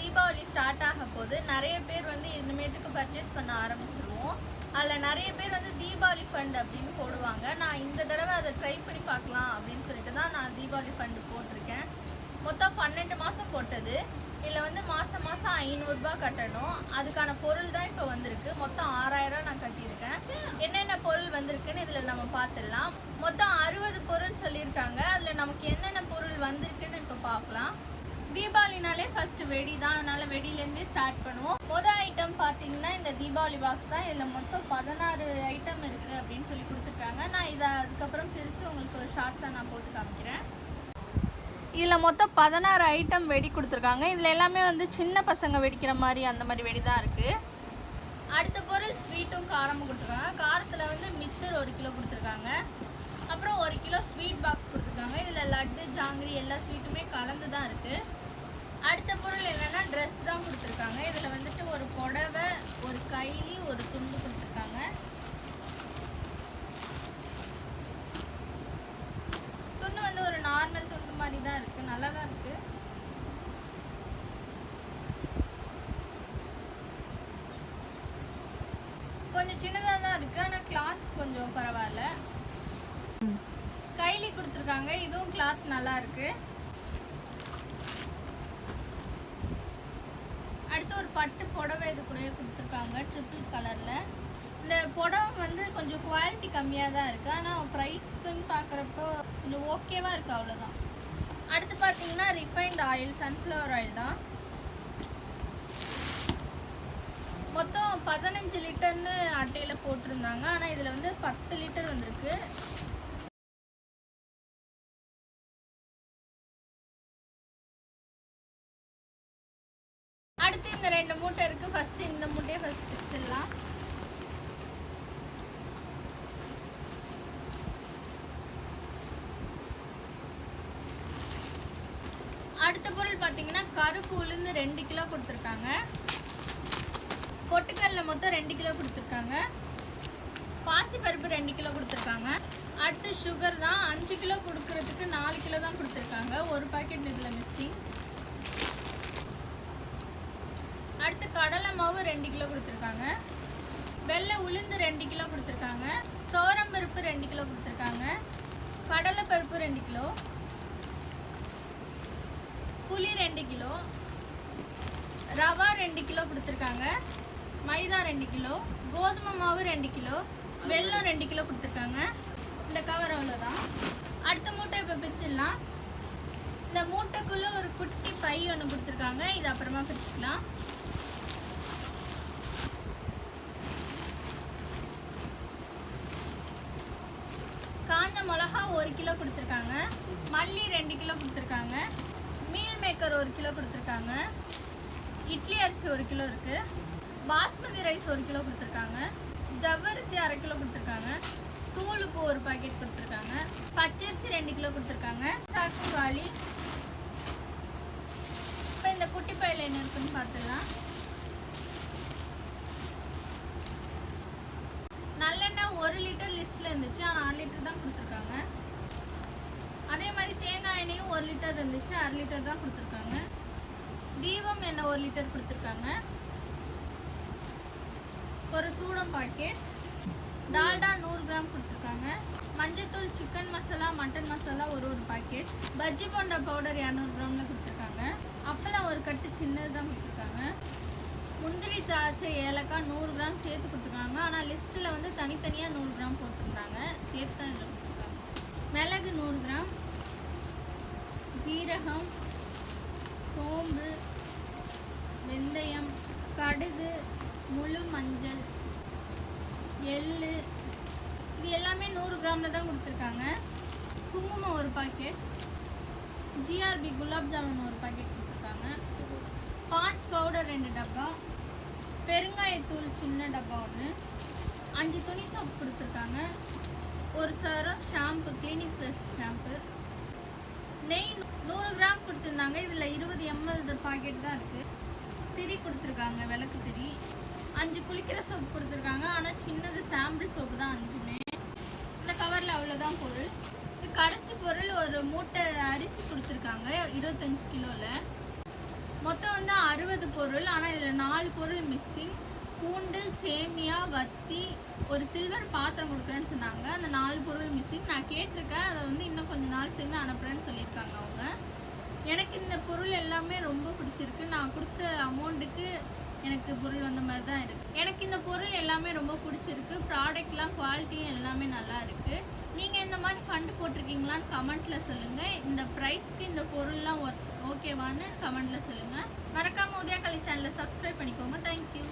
Deepavali start ஆக போது நிறைய பேர் வந்து இனிமேட்டுக்கு பர்ச்சேஸ் பண்ண ஆரம்பிச்சிருவோம். அதில் நிறைய பேர் வந்து தீபாவளி ஃபண்ட் அப்படின்னு போடுவாங்க. நான் இந்த தடவை அதை ட்ரை பண்ணி பார்க்கலாம் அப்படின்னு சொல்லிட்டு தான் நான் தீபாவளி ஃபண்டு போட்டிருக்கேன். மொத்தம் பன்னெண்டு மாதம் போட்டது. இதில் வந்து மாதம் மாதம் ஐநூறுரூபா கட்டணும். அதுக்கான பொருள் தான் இப்போ வந்திருக்கு. மொத்தம் ஆறாயிரம் நான் கட்டியிருக்கேன். என்னென்ன பொருள் வந்திருக்குன்னு இதில் நம்ம பார்த்துடலாம். மொத்தம் அறுபது பொருள் சொல்லியிருக்காங்க. அதில் நமக்கு என்னென்ன பொருள் வந்திருக்குன்னு இப்போ பார்க்கலாம். தீபாவளினாலே ஃபஸ்ட்டு வெடி தான். அதனால் வெடியிலேருந்தே ஸ்டார்ட் பண்ணுவோம். மொதல் ஐட்டம் பார்த்தீங்கன்னா இந்த தீபாவளி பாக்ஸ் தான். இதில் மொத்தம் பதினாறு ஐட்டம் இருக்குது அப்படின்னு சொல்லி கொடுத்துருக்காங்க. நான் இதை அதுக்கப்புறம் பிரித்து உங்களுக்கு ஒரு ஷார்ட்ஸாக நான் போட்டு காமிக்கிறேன். இதில் மொத்தம் பதினாறு ஐட்டம் வெடி கொடுத்துருக்காங்க. இதில் எல்லாமே வந்து சின்ன பசங்க வெடிக்கிற மாதிரி அந்த மாதிரி வெடி தான் இருக்குது அடுத்த பொருள் ஸ்வீட்டும் காரமும் கொடுத்துருக்காங்க. காரத்தில் வந்து மிக்சர் ஒரு கிலோ கொடுத்துருக்காங்க. அப்புறம் ஒரு கிலோ ஸ்வீட் பாக்ஸ் கொடுத்துருக்காங்க இதில் லட்டு ஜாங்கிரி எல்லா ஸ்வீட்டுமே கலந்து தான் இருக்குது அடுத்த பொருள் என்னென்னா ட்ரெஸ் தான் கொடுத்துருக்காங்க. இதில் வந்துட்டு ஒரு புடவை ஒரு கைலி ஒரு துண்டு கொடுத்துருக்காங்க. துண்டு வந்து ஒரு நார்மல் துண்டு மாதிரி தான் இருக்குது நல்லா தான் இருக்குது கொஞ்சம் சின்னதாக தான் இருக்குது ஆனால் கிளாத் கொஞ்சம் பரவாயில்ல. கொடுத்துருக்காங்க. இதுவும் கிளாத் நல்லா இருக்கு அடுத்து ஒரு பட்டு புடவை இது கூடயே கொடுத்துருக்காங்க ட்ரிபிள் கலரில் இந்த புடவை வந்து கொஞ்சம் குவாலிட்டி கம்மியாக தான் இருக்குது ஆனால் ப்ரைஸ்க்குன்னு பார்க்குறப்போ கொஞ்சம் ஓகேவாக இருக்குது அவ்வளோதான் அடுத்து பார்த்தீங்கன்னா ரிஃபைண்ட் ஆயில் சன்ஃப்ளவர் ஆயில் தான். மொத்தம் பதினஞ்சு லிட்டர்னு அட்டையில் போட்டிருந்தாங்க. ஆனால் இதில் வந்து பத்து லிட்டர் வந்திருக்கு. அடுத்து இந்த ரெண்டு மூட்டை இருக்கு. ஃபர்ஸ்ட் இந்த மூட்டையை ஃபர்ஸ்ட் பிரிச்சிடலாம். அடுத்த பொருள் பார்த்தீங்கன்னா கருப்பு உளுந்து ரெண்டு கிலோ கொடுத்துருக்காங்க. பொட்டுக்கல்ல மொத்தம் ரெண்டு கிலோ கொடுத்துருக்காங்க. பாசிப்பருப்பு ரெண்டு கிலோ கொடுத்துருக்காங்க. அடுத்து சுகர் தான் அஞ்சு கிலோ கொடுக்கறதுக்கு நாலு கிலோ தான் கொடுத்துருக்காங்க. ஒரு பாக்கெட் இதில் மிஸ்ஸிங் அடுத்து கடலை மாவு ரெண்டு கிலோ கொடுத்துருக்காங்க. வெள்ளை உளுந்து ரெண்டு கிலோ கொடுத்துருக்காங்க. தோரம் பருப்பு ரெண்டு கிலோ கொடுத்துருக்காங்க. கடலை பருப்பு ரெண்டு கிலோ. புளி ரெண்டு கிலோ. ரவா ரெண்டு கிலோ கொடுத்துருக்காங்க. மைதா ரெண்டு கிலோ. கோதுமை மாவு ரெண்டு கிலோ. வெல்லம் ரெண்டு கிலோ கொடுத்துருக்காங்க. இந்த கவர் அவ்வளோதான் அடுத்த மூட்டை இப்போ பிரிச்சிடலாம். இந்த மூட்டைக்குள்ளே ஒரு குட்டி பை ஒன்று கொடுத்துருக்காங்க. இது அப்புறமா பிரிச்சுக்கலாம் காஞ்ச மிளகா ஒரு கிலோ கொடுத்துருக்காங்க. மல்லி ரெண்டு கிலோ கொடுத்துருக்காங்க. மீல் மேக்கர் ஒரு கிலோ கொடுத்துருக்காங்க. இட்லி அரிசி ஒரு கிலோ இருக்குது பாஸ்மதி ரைஸ் ஒரு கிலோ கொடுத்துருக்காங்க. ஜவ்வரிசி அரை கிலோ கொடுத்துருக்காங்க. தூள் உப்பு ஒரு பாக்கெட் கொடுத்துருக்காங்க. பச்சரிசி ரெண்டு கிலோ கொடுத்துருக்காங்க. சாக்கு காலி. இப்போ இந்த குட்டி பையில் என்ன இருக்குன்னு பார்த்துடலாம். ஒரு லிட்டர் லிஸ்ட்டில் இருந்துச்சு. ஆனால் அரை லிட்டர் தான் கொடுத்துருக்காங்க. அதே மாதிரி தேங்காய் எண்ணெயும் ஒரு லிட்டர் இருந்துச்சு. அரை லிட்டர் தான் கொடுத்துருக்காங்க. தீபம் எண்ணெய் ஒரு லிட்டர் கொடுத்துருக்காங்க. ஒரு சூடம் பாக்கெட் டால்டா நூறு கிராம் கொடுத்துருக்காங்க. மஞ்சத்தூள் சிக்கன் மசாலா மட்டன் மசாலா ஒரு ஒரு பாக்கெட் பஜ்ஜி போண்டா பவுடர் இரநூறு கிராமில் கொடுத்துருக்காங்க. அப்பளம் ஒரு கட்டு சின்னது தான் கொடுத்துருக்காங்க. முந்திரி திராட்சை ஏலக்காய் நூறு கிராம் சேர்த்து கொடுத்துருக்காங்க. ஆனால் லிஸ்ட்டில் வந்து தனித்தனியாக நூறு கிராம் போட்டிருந்தாங்க சேர்த்து தான் இதில் கொடுத்துருக்காங்க மிளகு நூறு கிராம். ஜீரகம் சோம்பு வெந்தயம் கடுகு முழு மஞ்சள் எள் இது எல்லாமே நூறு கிராமில் தான் கொடுத்துருக்காங்க. குங்குமம் ஒரு பாக்கெட் ஜிஆர்பி குலாப் ஜாமுன் ஒரு பாக்கெட் கொடுத்துருக்காங்க. ரெண்டு டப்பா. பெருங்காயத்தூள் சின்ன டப்பா ஒன்று அஞ்சு துணி சோப்பு கொடுத்துருக்காங்க. ஒரு சரம் ஷாம்பு கிளினிக் ப்ளஸ் ஷாம்பு நெய் நூறு கிராம் கொடுத்துருந்தாங்க. இதில் இருபது எம்எல் பாக்கெட் தான் இருக்குது திரி கொடுத்துருக்காங்க விளக்கு திரி. அஞ்சு குளிக்கிற சோப்பு கொடுத்துருக்காங்க. ஆனால் சின்னது சாம்பிள் சோப்பு தான் அஞ்சுமே. இந்த கவரில் அவ்வளோதான் பொருள். இது கடைசி பொருள். ஒரு மூட்டை அரிசி கொடுத்துருக்காங்க இருபத்தஞ்சு கிலோவில் மொத்தம் வந்து அறுபது பொருள் ஆனால் இதில் நாலு பொருள் மிஸ்ஸிங் பூண்டு சேமியா வத்தி ஒரு சில்வர் பாத்திரம் கொடுக்குறேன்னு சொன்னாங்க. அந்த நாலு பொருள் மிஸ்ஸிங் நான் கேட்டிருக்கேன். அதை வந்து இன்னும் கொஞ்ச நாள் சேர்ந்து அனுப்புகிறேன்னு சொல்லியிருக்காங்க அவங்க. எனக்கு இந்த பொருள் எல்லாமே ரொம்ப பிடிச்சிருக்கு. நான் கொடுத்த அமௌண்ட்டுக்கு எனக்கு பொருள் வந்த மாதிரி தான் இருக்குது எனக்கு இந்த பொருள் எல்லாமே ரொம்ப பிடிச்சிருக்கு. ப்ராடக்ட்லாம் குவாலிட்டியும் எல்லாமே நல்லா இருக்குது நீங்கள் இந்த மாதிரி ஃபண்டு போட்டிருக்கீங்களான்னு கமெண்ட்டில் சொல்லுங்கள் இந்த ப்ரைஸ்க்கு இந்த பொருள்லாம் ஓகேவான்னு கமெண்ட்டில் சொல்லுங்கள் மறக்காமல் உதயா கலை சேனலை சப்ஸ்கிரைப் பண்ணிக்கோங்க. தேங்க்யூ